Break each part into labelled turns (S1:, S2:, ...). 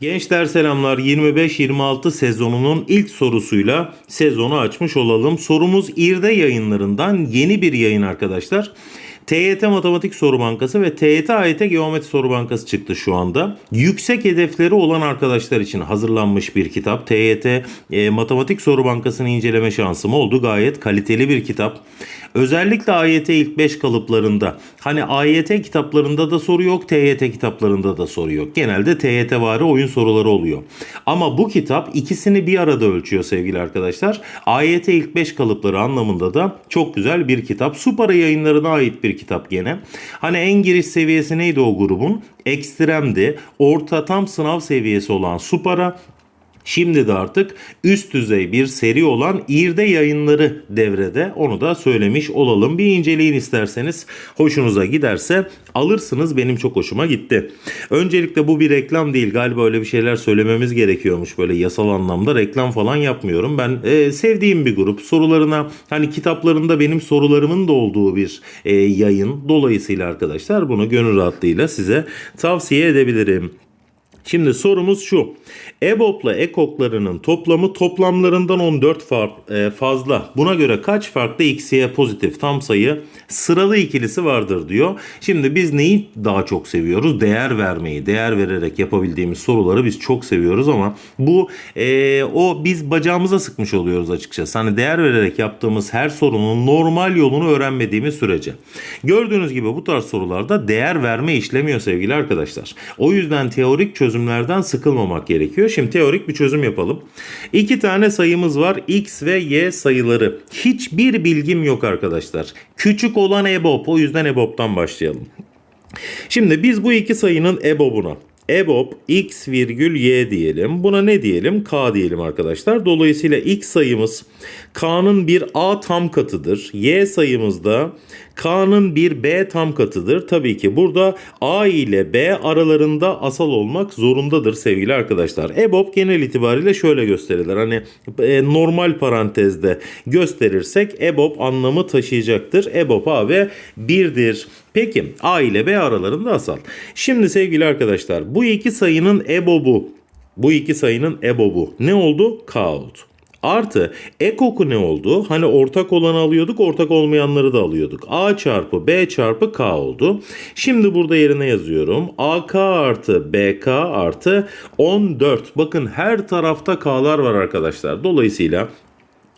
S1: Gençler selamlar 25-26 sezonunun ilk sorusuyla sezonu açmış olalım. Sorumuz İrde yayınlarından yeni bir yayın arkadaşlar. TYT Matematik Soru Bankası ve TYT AYT Geometri Soru Bankası çıktı şu anda. Yüksek hedefleri olan arkadaşlar için hazırlanmış bir kitap. TYT e, Matematik Soru Bankası'nı inceleme şansım oldu. Gayet kaliteli bir kitap. Özellikle AYT ilk 5 kalıplarında. Hani AYT kitaplarında da soru yok, TYT kitaplarında da soru yok. Genelde TYT vari oyun soruları oluyor. Ama bu kitap ikisini bir arada ölçüyor sevgili arkadaşlar. AYT ilk 5 kalıpları anlamında da çok güzel bir kitap. Supara yayınlarına ait bir kitap gene. Hani en giriş seviyesi neydi o grubun? Ekstremdi. Orta tam sınav seviyesi olan Supara Şimdi de artık üst düzey bir seri olan İrde yayınları devrede. Onu da söylemiş olalım. Bir inceleyin isterseniz. Hoşunuza giderse alırsınız. Benim çok hoşuma gitti. Öncelikle bu bir reklam değil. Galiba öyle bir şeyler söylememiz gerekiyormuş. Böyle yasal anlamda reklam falan yapmıyorum. Ben e, sevdiğim bir grup. Sorularına hani kitaplarında benim sorularımın da olduğu bir e, yayın. Dolayısıyla arkadaşlar bunu gönül rahatlığıyla size tavsiye edebilirim. Şimdi sorumuz şu. EBOB'la EKOK'larının toplamı toplamlarından 14 fark, e, fazla. Buna göre kaç farklı XY pozitif tam sayı sıralı ikilisi vardır diyor. Şimdi biz neyi daha çok seviyoruz? Değer vermeyi. Değer vererek yapabildiğimiz soruları biz çok seviyoruz ama bu e, o biz bacağımıza sıkmış oluyoruz açıkçası. Hani değer vererek yaptığımız her sorunun normal yolunu öğrenmediğimiz sürece. Gördüğünüz gibi bu tarz sorularda değer verme işlemiyor sevgili arkadaşlar. O yüzden teorik çözümlerden sıkılmamak gerekiyor. Şimdi teorik bir çözüm yapalım. İki tane sayımız var. X ve Y sayıları. Hiçbir bilgim yok arkadaşlar. Küçük olan EBOB. O yüzden EBOB'dan başlayalım. Şimdi biz bu iki sayının EBOB'una EBOB x virgül y diyelim. Buna ne diyelim? K diyelim arkadaşlar. Dolayısıyla x sayımız K'nın bir A tam katıdır. Y sayımız da K'nın bir B tam katıdır. Tabii ki burada A ile B aralarında asal olmak zorundadır sevgili arkadaşlar. EBOB genel itibariyle şöyle gösterilir. Hani e, normal parantezde gösterirsek EBOB anlamı taşıyacaktır. EBOB A ve 1'dir. Peki A ile B aralarında asal. Şimdi sevgili arkadaşlar bu iki sayının EBOB'u bu iki sayının EBOB'u ne oldu? K oldu. Artı ekoku ne oldu? Hani ortak olanı alıyorduk, ortak olmayanları da alıyorduk. A çarpı B çarpı K oldu. Şimdi burada yerine yazıyorum. AK artı BK artı 14. Bakın her tarafta K'lar var arkadaşlar. Dolayısıyla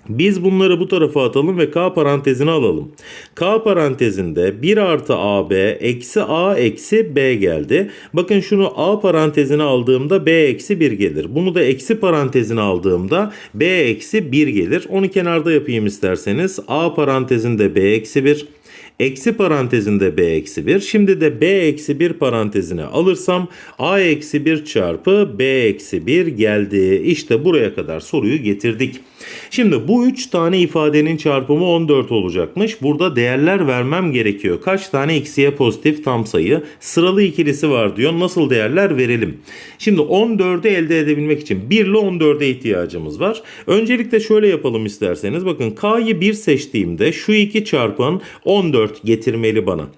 S1: biz bunları bu tarafa atalım ve K parantezine alalım. K parantezinde 1 artı AB eksi A eksi B geldi. Bakın şunu A parantezine aldığımda B eksi 1 gelir. Bunu da eksi parantezine aldığımda B eksi 1 gelir. Onu kenarda yapayım isterseniz. A parantezinde B eksi 1. Eksi parantezinde b eksi 1. Şimdi de b eksi 1 parantezine alırsam a eksi 1 çarpı b eksi 1 geldi. İşte buraya kadar soruyu getirdik. Şimdi bu 3 tane ifadenin çarpımı 14 olacakmış. Burada değerler vermem gerekiyor. Kaç tane x'ye pozitif tam sayı sıralı ikilisi var diyor. Nasıl değerler verelim? Şimdi 14'ü elde edebilmek için 1 ile 14'e ihtiyacımız var. Öncelikle şöyle yapalım isterseniz. Bakın k'yı 1 seçtiğimde şu iki çarpan 14 getirmeli bana.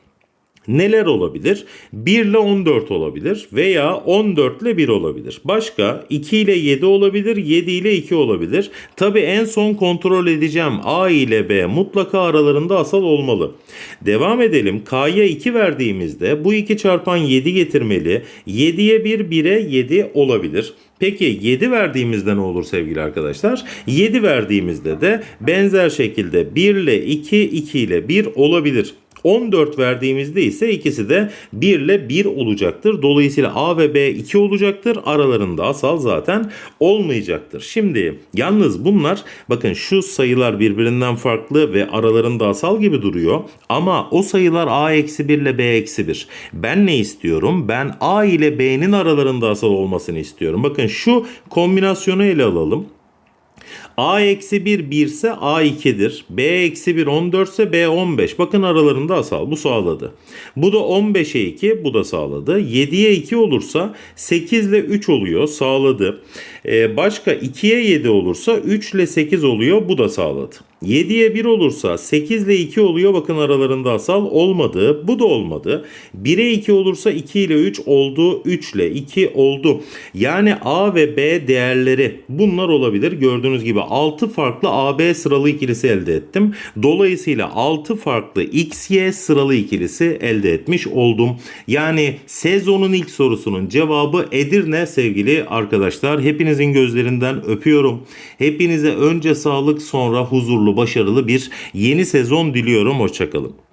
S1: Neler olabilir? 1 ile 14 olabilir veya 14 ile 1 olabilir. Başka 2 ile 7 olabilir, 7 ile 2 olabilir. Tabi en son kontrol edeceğim A ile B mutlaka aralarında asal olmalı. Devam edelim. K'ya 2 verdiğimizde bu 2 çarpan 7 getirmeli. 7'ye 1, 1'e 7 olabilir. Peki 7 verdiğimizde ne olur sevgili arkadaşlar? 7 verdiğimizde de benzer şekilde 1 ile 2, 2 ile 1 olabilir. 14 verdiğimizde ise ikisi de 1 ile 1 olacaktır. Dolayısıyla A ve B 2 olacaktır. Aralarında asal zaten olmayacaktır. Şimdi yalnız bunlar bakın şu sayılar birbirinden farklı ve aralarında asal gibi duruyor. Ama o sayılar A eksi 1 ile B eksi 1. Ben ne istiyorum? Ben A ile B'nin aralarında asal olmasını istiyorum. Bakın şu kombinasyonu ele alalım. A eksi 1 1 ise A 2'dir. B eksi 1 14 ise B 15. Bakın aralarında asal. Bu sağladı. Bu da 15'e 2. Bu da sağladı. 7'ye 2 olursa 8 ile 3 oluyor. Sağladı. Ee, başka 2'ye 7 olursa 3 ile 8 oluyor. Bu da sağladı. 7'ye 1 olursa 8 ile 2 oluyor. Bakın aralarında asal olmadı. Bu da olmadı. 1'e 2 olursa 2 ile 3 oldu. 3 ile 2 oldu. Yani A ve B değerleri bunlar olabilir. Gördüğünüz gibi 6 farklı AB sıralı ikilisi elde ettim. Dolayısıyla 6 farklı XY sıralı ikilisi elde etmiş oldum. Yani sezonun ilk sorusunun cevabı Edirne sevgili arkadaşlar. Hepinizin gözlerinden öpüyorum. Hepinize önce sağlık sonra huzurlu başarılı bir yeni sezon diliyorum. Hoşçakalın.